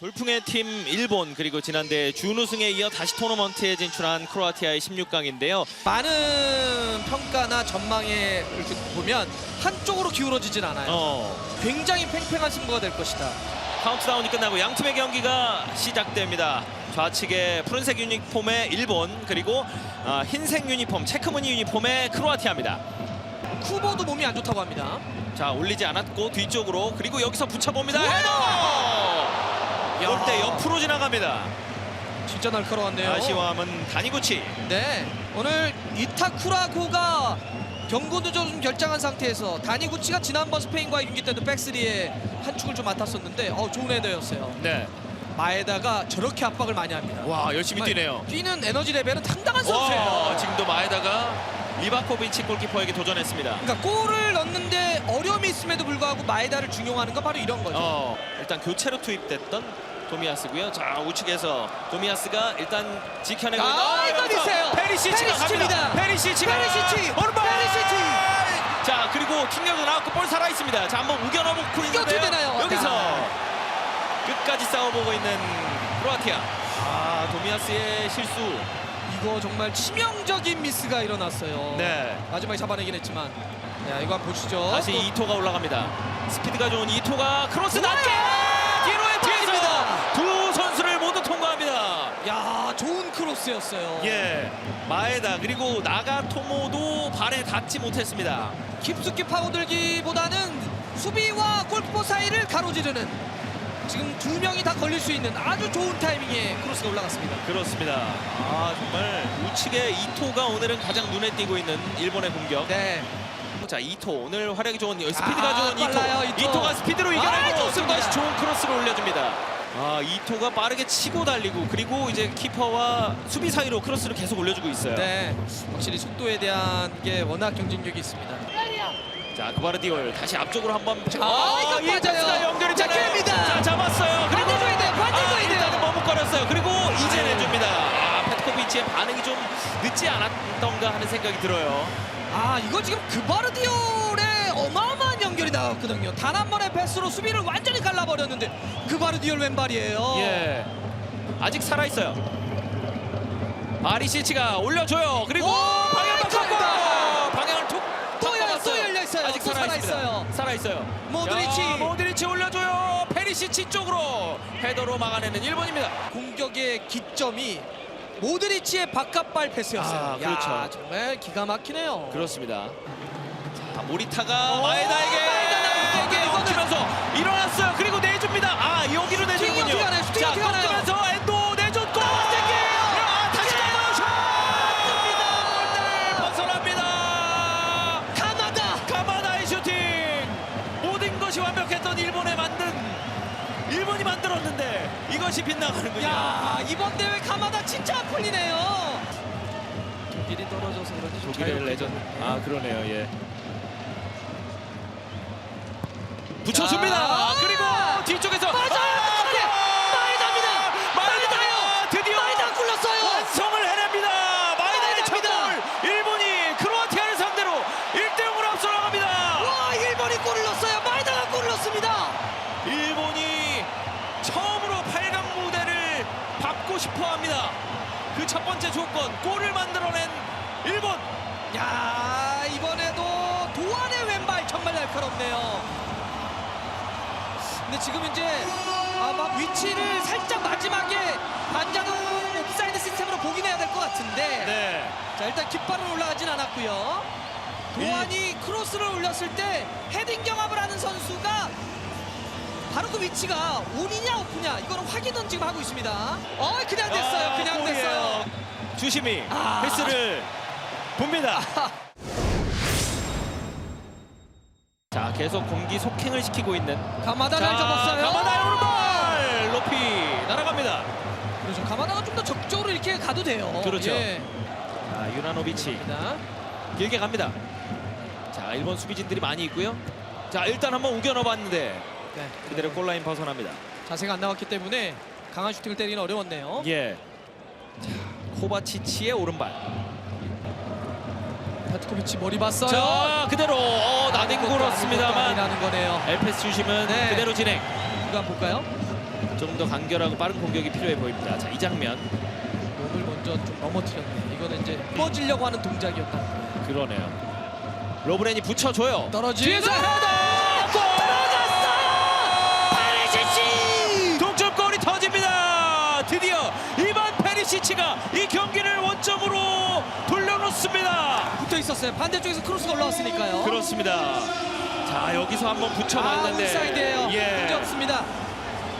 열풍의 팀 일본 그리고 지난대 준우승에 이어 다시 토너먼트에 진출한 크로아티아의 16강인데요. 많은 평가나 전망에 이렇게 보면 한쪽으로 기울어지진 않아요. 어, 굉장히 팽팽한 승부가 될 것이다. 카운트다운이 끝나고 양 팀의 경기가 시작됩니다. 좌측에 푸른색 유니폼의 일본 그리고 아, 흰색 유니폼 체크무늬 유니폼의 크로아티아입니다. 쿠보도 몸이 안 좋다고 합니다. 자 올리지 않았고 뒤쪽으로 그리고 여기서 붙여봅니다. 헤더! 골대 옆으로 지나갑니다. 진짜 날카로웠네요. 아시와함은 다니구치. 네, 오늘 이타쿠라고가 경고도전 좀 결정한 상태에서 다니구치가 지난번 스페인과의 경기 때도 백스리에 한 축을 좀 맡았었는데 어, 좋은 헤더였어요. 네. 마에다가 저렇게 압박을 많이 합니다. 와 열심히 정말 뛰네요. 뛰는 에너지 레벨은 상당한 와, 선수예요. 지금도 마에다가 리바코비치 골키퍼에게 도전했습니다. 그러니까 골을 넣는데 어려움이 있음에도 불구하고 마에다를 중용하는 건 바로 이런 거죠. 어, 일단 교체로 투입됐던 도미아스고요. 자 우측에서 도미아스가 일단 지켜내고 아, 있는- 이거 여기서 미세요. 페리시치가 페리시치입니다. 갑니다. 페리시치가 페리시치! 오른발! 페리시치! 자 그리고 킹력도 나왔고 볼 살아 있습니다. 자 한번 우겨넣고 있는데요. 되나요? 여기서 야. 끝까지 싸워보고 있는 크로아티아. 아 도미아스의 실수. 이거 정말 치명적인 미스가 일어났어요. 네. 마지막에 잡아내긴 했지만. 야, 이거 한번 보시죠. 다시 또- 이토가 올라갑니다. 스피드가 좋은 이토가 크로스! 낮게 뒤로의 뒤에서 빠집니다. 두 선수를 모두 통과합니다. 야, 좋은 크로스였어요. 예, 마에다 그리고 나가토모도 발에 닿지 못했습니다. 깊숙이 파고들기보다는 수비와 골키퍼 사이를 가로지르는 지금 두 명이 다 걸릴 수 있는 아주 좋은 타이밍에 크로스가 올라갔습니다. 그렇습니다. 아 정말 우측에 이토가 오늘은 가장 눈에 띄고 있는 일본의 공격. 네. 자 이토 오늘 활약이 좋은 스피드가 아, 좋은 이토. 빨라요, 이토. 가 스피드로 아, 이겨내고 좋습니다. 다시 좋은 크로스를 올려줍니다. 아 이토가 빠르게 치고 달리고 그리고 이제 키퍼와 수비 사이로 크로스를 계속 올려주고 있어요. 네. 확실히 속도에 대한 게 워낙 경쟁력이 있습니다. 자 그바르디올 다시 앞쪽으로 한번 아, 이거 이 맞아요. 패스가 연결이 자, 되나요? 기회입니다. 자 잡았어요 그리고 반대줘야 돼요, 반대줘야 아, 돼요. 일단은 머뭇거렸어요 그리고 이제 내줍니다 아, 페트코비치의 반응이 좀 늦지 않았던가 하는 생각이 들어요 아, 이거 지금 그바르디올의 나왔거든요. 단 한 번의 패스로 수비를 완전히 갈라버렸는데 그바르디올 왼발이에요. 예 아직 살아있어요 아리시치가 올려줘요 그리고 오, 방향 바꿨고 감사합니다. 방향을 툭또 열- 열려있어요. 아직 살아있어요. 살아있어요 모드리치. 자, 모드리치 올려줘요 페리시치 쪽으로 헤더로 막아내는 일본입니다 공격의 기점이 모드리치의 바깥발 패스였어요. 아, 그렇죠. 야, 정말 기가 막히네요. 그렇습니다. 자, 모리타가 마에다에게 나가는군요. 야, 이번 대회 가마다 진짜 안 풀리네요. 독일이 떨어져서 그런지 좀 독일의 잘 레전드. 풀리네요. 아 그러네요. 예. 붙여줍니다. 아, 그리고 뒤쪽에서 맞아요. 아, 어떡해. 마이다입니다. 마이다 마이다요. 드디어 마이다 굴렀어요. 완성을 해냅니다. 마이다의 첫 마이다입니다. 골. 일본이 크로아티아를 상대로 1대 0으로 앞서 나갑니다. 와, 일본이 골을 넣었어요. 마이다가 골을 넣습니다. 일본이 처음으로 8강 무대를 밟고 싶어 합니다. 그 첫 번째 조건 골을 만들어낸 일본. 야, 이번에도 도안의 왼발 정말 날카롭네요. 근데 지금 이제 아마 위치를 살짝 마지막에 반장은 옵사이드 시스템으로 보긴 해야 될 것 같은데 네. 자 일단 깃발은 올라가진 않았고요. 도안이 크로스를 올렸을 때 헤딩 경합을 하는 선수가 바로 그 위치가 온이냐 오프냐 이거는 확인은 지금 하고 있습니다. 어 그냥 됐어요. 아, 그냥 골이에요. 됐어요. 주심이 아. 패스를 봅니다. 자, 계속 공기 속행을 시키고 있는 가마다를 접었어요. 가마다의 오른발 높이 날아갑니다. 그렇죠. 가마다가 좀 더 적극적으로 이렇게 가도 돼요. 그렇죠. 예. 자, 유나노비치 자, 길게 갑니다. 자, 일본 수비진들이 많이 있고요. 자, 일단 한번 우겨 넣어봤는데 네. 그대로 골라인 벗어납니다. 자세가 안 나왔기 때문에 강한 슈팅을 때리기는 어려웠네요. 예. 자, 코바치치의 오른발. 파트코비치 머리 봤어요. 자, 그대로 어, 나뒹굴었습니다만 라는 거네요. 엘페스 주심은 네. 그대로 진행. 이거 한번 볼까요? 좀 더 간결하고 빠른 공격이 필요해 보입니다. 자, 이 장면 몸을 먼저 좀 넘어뜨렸네. 이거는 이제 넘어지려고 하는 동작이었다. 그러네요. 로브렌이 붙여줘요. 떨어지고 뒤에서 헤더! 있었어요. 반대쪽에서 크로스가 올라왔으니까요. 그렇습니다. 자 여기서 한번 아, 붙여봤는데 온사이드예요. 문제 예. 없습니다.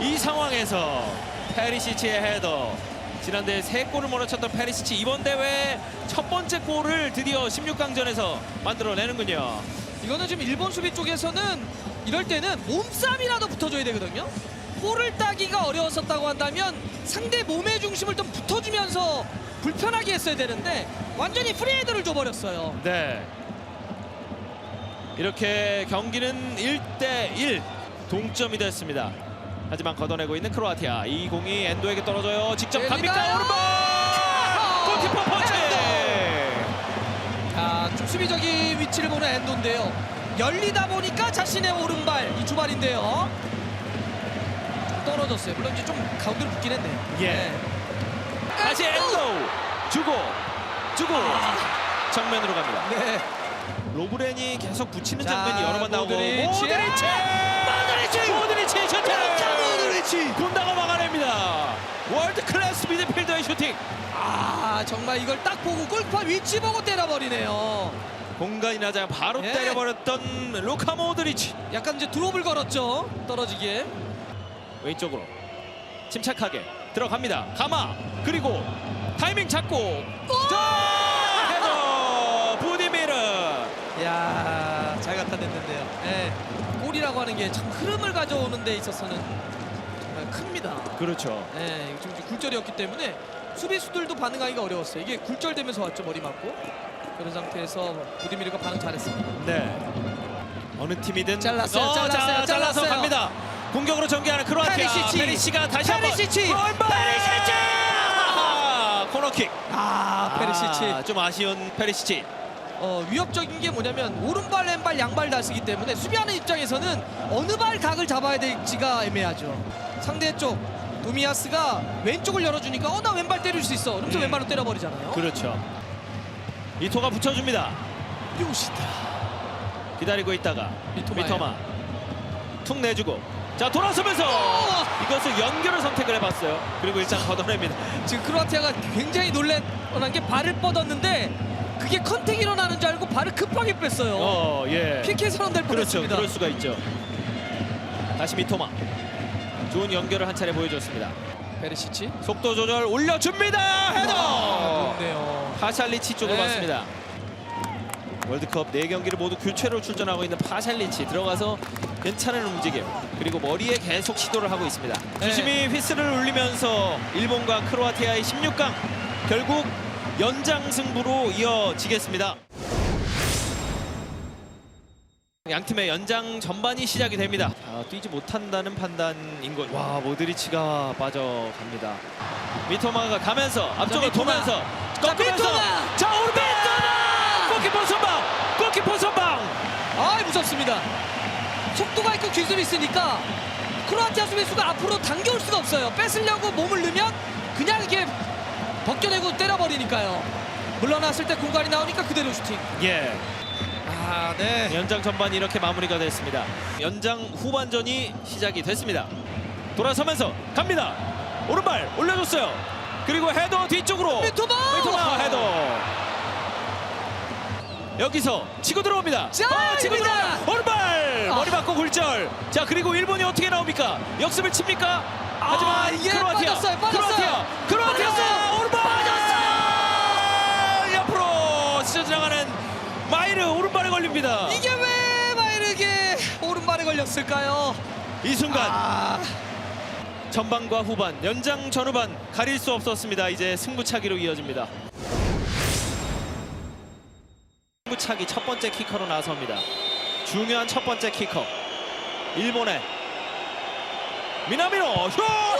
이 상황에서 페리시치의 헤더 지난 대회 세 골을 몰아쳤던 페리시치 이번 대회 첫 번째 골을 드디어 16강전에서 만들어내는군요. 이거는 지금 일본 수비 쪽에서는 이럴 때는 몸싸움이라도 붙어줘야 되거든요. 볼을 따기가 어려웠었다고 한다면 상대 몸의 중심을 좀 붙어주면서 불편하게 했어야 되는데 완전히 프리헤드를 줘버렸어요. 네. 이렇게 경기는 1대1 동점이 됐습니다. 하지만 걷어내고 있는 크로아티아 이 공이 엔도에게 떨어져요. 직접 갑니까? 때리나요? 오른발! 골키퍼 펀치! 자, 좀 수비적인 위치를 보는 엔도인데요. 열리다 보니까 자신의 오른발 이 주발인데요. 떨어졌어요. 물론 이제 좀 가운데로 붙긴 했네요. 예. 다시 엔도 주고 주고 정면으로 갑니다. 네. 로브렌이 계속 붙이는 자, 장면이 여러 번 나오고 모드리치. 모드리치 모드리치 모드리치 슈팅 모드리치. 군다가 막아냅니다. 월드 클래스 미드필더의 슈팅 아 정말 이걸 딱 보고 골파 위치 보고 때려버리네요. 공간이 나자 바로 예. 때려버렸던 루카 모드리치 약간 이제 드롭을 걸었죠. 떨어지기에. 왼쪽으로 침착하게 들어갑니다. 가마 그리고 타이밍 잡고 자 헤더 부디미르 야, 잘 갖다 냈는데요. 예. 골이라고 하는 게 참 흐름을 가져오는 데 있어서는 정말 큽니다. 그렇죠. 예, 지금 이제 굴절이었기 때문에 수비수들도 반응하기가 어려웠어요. 이게 굴절되면서 왔죠, 머리 맞고. 그런 상태에서 부디미르가 반응 잘했습니다. 네. 어느 팀이든 잘랐어요, 어, 잘랐어요, 자, 잘라서 잘랐어요. 갑니다. 공격으로 전개하는 크로아티아. 페리시치. 페리시가 다시 한번 페리시치. 왼발. 페리시치. 아, 코너킥. 아, 페리시치. 아, 좀 아쉬운 페리시치. 어, 위협적인 게 뭐냐면 오른발, 왼발, 양발 다 쓰기 때문에 수비하는 입장에서는 어느 발 각을 잡아야 될지가 애매하죠. 상대 쪽 도미아스가 왼쪽을 열어주니까 어 나 왼발 때릴 수 있어. 그러면서 음. 왼발로 때려버리잖아요. 그렇죠. 이토가 붙여줍니다. 요시다. 기다리고 있다가. 미토마 툭 내주고 자 돌아서면서 어! 이것을 연결을 선택을 해봤어요. 그리고 일단 걷어냅니다. 지금 크로아티아가 굉장히 놀란 게 발을 뻗었는데 그게 컨택이 일어나는 줄 알고 발을 급하게 뺐어요. 어, 예. PK 선언될 그렇죠. 뻔했습니다. 그럴 수가 있죠. 다시 미토마. 좋은 연결을 한 차례 보여줬습니다. 베르시치. 속도 조절 올려줍니다. 헤더. 아, 좋네요. 파샬리치 쪽을 네. 봤습니다. 월드컵 4경기를 모두 교체로 출전하고 있는 파샬리치 들어가서 괜찮은 움직임 그리고 머리에 계속 시도를 하고 있습니다. 네. 주심이 휘슬을 울리면서 일본과 크로아티아의 16강 결국 연장 승부로 이어지겠습니다. 양 팀의 연장 전반이 시작이 됩니다. 아, 뛰지 못한다는 판단인 것. 와 모드리치가 빠져갑니다. 미토마가 가면서 앞쪽을 미토마. 보면서 자, 꺾으면서! 자 오른발 골키퍼 선방 골키퍼 선방 아 무섭습니다. 속도가 있고 기술이 있으니까 크로아티아 수비수가 앞으로 당겨올 수가 없어요. 뺏으려고 몸을 넣으면 그냥 이렇게 벗겨내고 때려버리니까요. 물러났을 때 공간이 나오니까 그대로 슈팅. 예 아 네. 연장 전반이 이렇게 마무리가 됐습니다. 연장 후반전이 시작이 됐습니다. 돌아서면서 갑니다. 오른발 올려줬어요. 그리고 헤더 뒤쪽으로 여기서 치고 들어옵니다. 자, 아, 치고 입니다. 들어옵니다. 오른발 아. 머리 맞고 굴절. 자 그리고 일본이 어떻게 나옵니까? 역습을 칩니까? 하지만 아, 이게 크로아티아, 빠졌어요, 빠졌어요. 크로아티아, 크로아티아 빠졌어요. 오른발 빠졌어요. 옆으로 스쳐 지나가는 마이르 오른발에 걸립니다. 이게 왜 마이르게 오른발에 걸렸을까요? 이 순간 아, 전반과 후반 연장 전후반 가릴 수 없었습니다. 이제 승부차기로 이어집니다. 승부차기 첫 번째 키커로 나섭니다. 중요한 첫 번째 키커. 일본의 미나미노 슛! 아,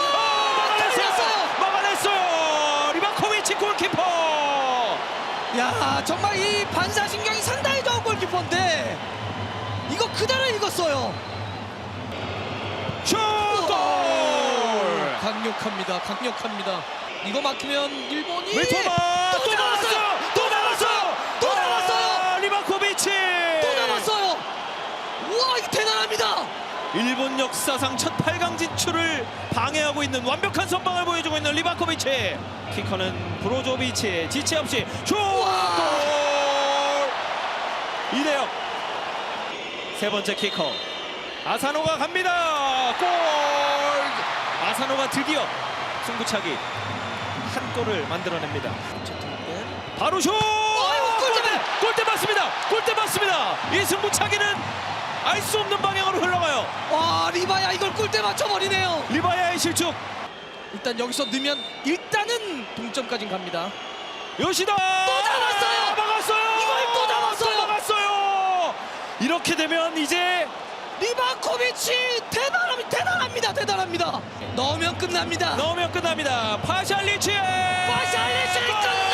막아냈어요! 막아냈어요! 리바코비치 골키퍼! 야 정말 이 반사신경이 상당히 좋은 골키퍼인데 이거 그대로 읽었어요. 슛! 골! 강력합니다. 강력합니다. 이거 막히면 일본이 웨토마 또 또 나왔어요! 나왔어요 또 나왔어요 또 나왔어요! 아, 리바코비치 또 남았어요. 우와 이거 대단합니다. 일본 역사상 첫 8강 진출을 방해하고 있는 완벽한 선방을 보여주고 있는 리바코비치 키커는 브로조비치 지체 없이 슛! 우와! 골! 이대영 세 번째 키커 아사노가 갑니다 골! 아사노가 드디어 승부차기 한 골을 만들어냅니다 바로 슛! 골대만! 골대 맞습니다 골대 맞습니다 이 승부차기는 알 수 없는 방향으로 흘러가요 와 리바야 이걸 골대 맞춰버리네요. 리바야의 실축 일단 여기서 넣으면 일단은 동점까지 갑니다. 요시다 또 잡았어요! 막았어요 이걸 또 잡았어요! 막았어요 이렇게 되면 이제 리바코비치 대단합니다. 대단합니다. 대단합니다. 넣으면 끝납니다. 넣으면 끝납니다 파샬리치 파샬리치